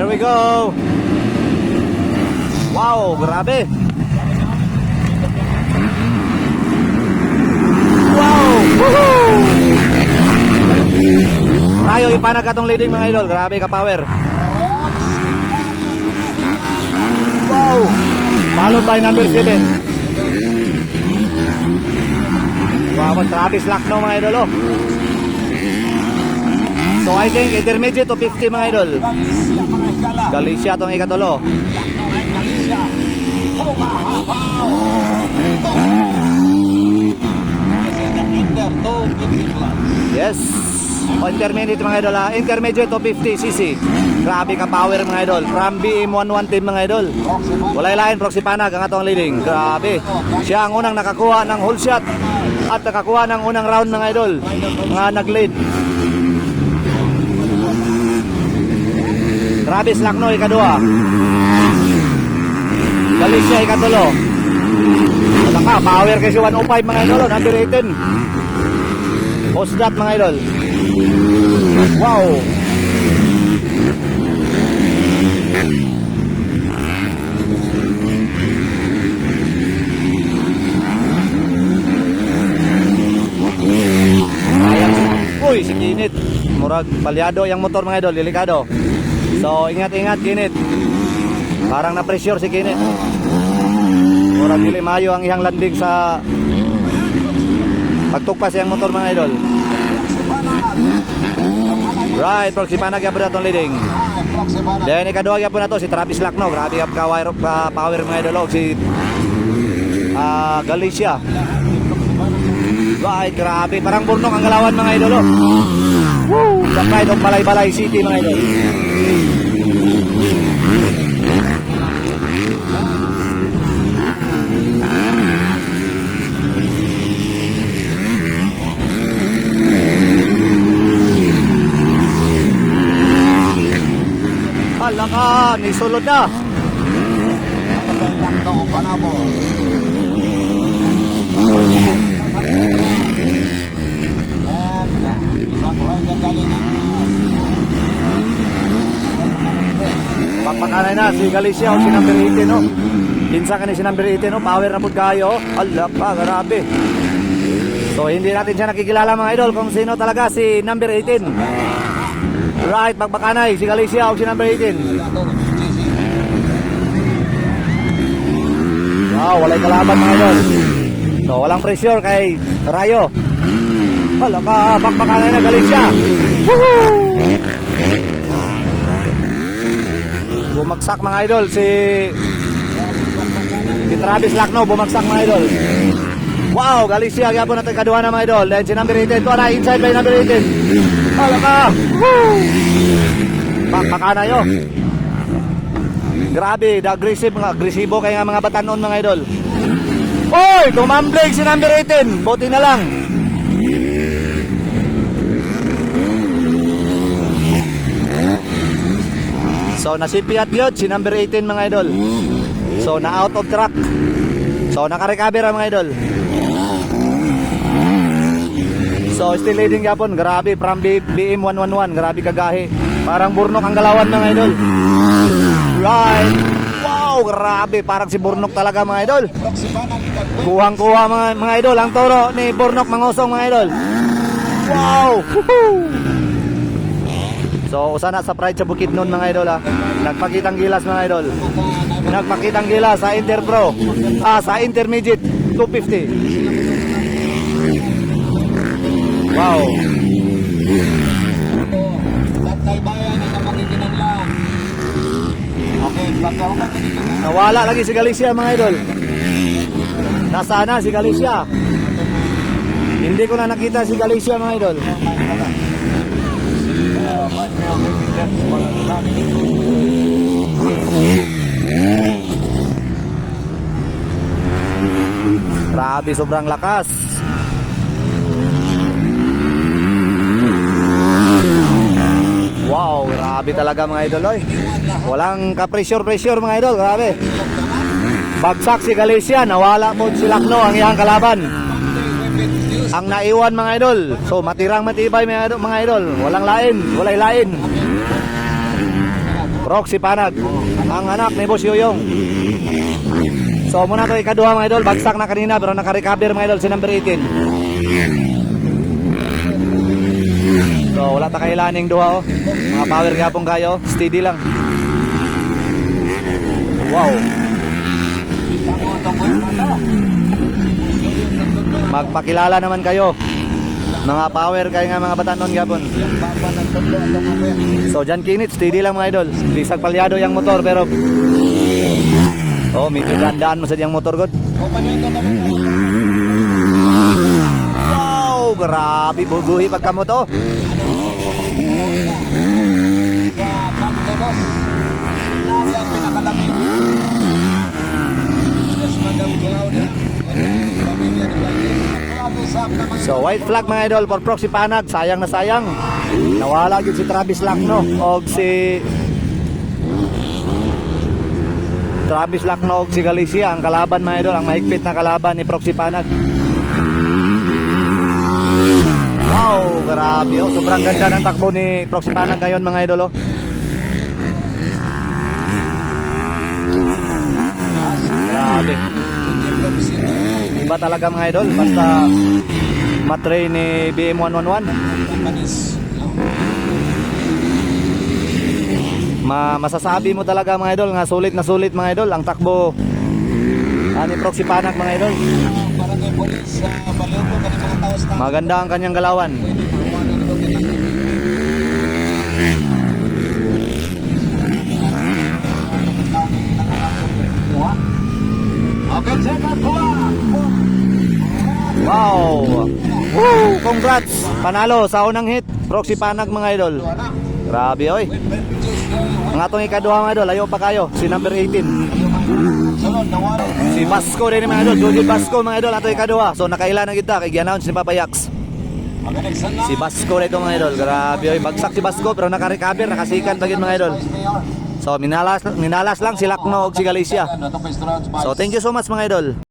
Here we go. Wow, grabe. Wow! Woohoo! Tayo ipanag katong leading mga idol. Grabe ka power. Wow! Followed by number 7. Wow, Travis Lakno mga idol oh. So I think intermediate to 50 mga idol. Galicia tong ikatulo. Yes. O intermediate mga idol ha. Intermediate to 50 cc. Grabe ka power mga idol. From BM11 team mga idol. Walay lain proxy panag ang atong leading. Grabe. Siya ang unang nakakuha ng whole shot at nakakuha ng unang round mga idol. Mga nag-lead. Travis Lakno ikadua. Galicia ikatulo. Saka power kasi 105 mga idol, number 18. Post that mga idol. Wow. Uy, si Kinit. Murag palyado yung motor mga idol, delikado. So, ingat-ingat Kinit. Parang na-pressure si Kinit. Murag dili mayo ang iyang landing sa pagtukpas yung motor mga idol. Right, yapon na itong leading. Then ikaduha yapon na to si Travis Lakno. Grabe ka ka ka power mga idol. Og Si ah Galicia. Right, grabe. Parang burnok ang galawan mga idol. Woo! Sa pride of Balay-Balay City mga idol. Hala ka, nisulod na. Papakanay na si Galicia o si number 18 no. Kinsa ka ni si number 18 no, power na pud kayo. Hala pa, grabe. So hindi natin siya nakikilala mga idol kung sino talaga si number 18. Right, pagpakanay si Galicia o si number 18. Wow, walay kalaban mga idol. So walang pressure kay Rayo. Hala ka, pagpakanay na Galicia. Woohoo! Bumagsak mga idol si si Travis Lakno bumagsak mga idol. Wow, Galicia gyapon natin kaduha na mga idol. Then si number 18 to na inside by number 18. Hala ka. Woo! Pakpakana yo. Grabe, da aggressive nga, agresibo kay nga mga batanon mga idol. Oy, tumambling si number 18. Buti na lang. So nasipiat yun si number 18 mga idol. So na out of track. So naka-recover mga idol. So still leading yapon, grabe from BM 111, grabe kagahi. Parang burnok ang galawan mga idol. Right. Wow, grabe, parang si Burnok talaga mga idol. Kuhang-kuha mga, mga idol ang toro ni Burnok mangusong mga idol. Wow! So, usa na sa Pride sa Bukid noon mga idol ha. Nagpakitang gilas mga idol. Nagpakitang gilas sa Interpro. Ah, sa Intermediate 250. Wow. Nawala lagi si Galicia mga idol. Nasana si Galicia. Hindi ko na nakita si Galicia mga idol. Grabe, sobrang lakas. Wow, grabe talaga mga idol oy. Walang ka-pressure-pressure mga idol, grabe. Bagsak si Galicia, nawala mo si Lakno ang iyang kalaban. Ang naiwan mga idol. So matirang matibay mga idol, mga idol. Walang lain, walay lain. Roxy Panag. Ang anak ni Boss Yoyong. So muna to ikaduha mga idol, bagsak na kanina pero naka-recover mga idol si number 18. So wala ta kailaning duha oh. Mga power gapong kayo, steady lang. Wow. Magpakilala naman kayo. Mga power kayo nga mga batanon gapon. So Jan Kinit, steady lang mga idol. Bisag palyado yung motor pero Oh, medyo dandaan mo sa diyang motor god. Wow, grabe bubuhi pagka mo to. So white flag mga idol for Proxy Panag, sayang na sayang. Nawala gyud si Travis Lacno og si Travis Lacno og si Galicia ang kalaban mga idol, ang mahigpit na kalaban ni Proxy Panag. Wow, grabe oh. Sobrang ganda ng takbo ni Proxy Panag ngayon mga idol oh. Grabe. Iba talaga mga idol, basta matray ni BM111. Ma masasabi mo talaga mga idol nga sulit na sulit mga idol ang takbo ani Proxy Panak mga idol. Maganda ang kanyang galawan. Wow! Woo! Congrats! Panalo sa unang hit. Proxy Panag mga idol. Grabe oy. Ang atong ikaduha mga idol, ayaw pa kayo. Si number 18. Si Basco rin mga idol. Joji Basco mga idol, atong ikaduha. So nakaila na kita kay gi-announce ni Papa Yax. Si Basco rin mga idol. Grabe oy. Bagsak si Basco pero naka-recover, nakasikan pa mga idol. So minalas minalas lang si Lakno ug si Galicia. So thank you so much mga idol.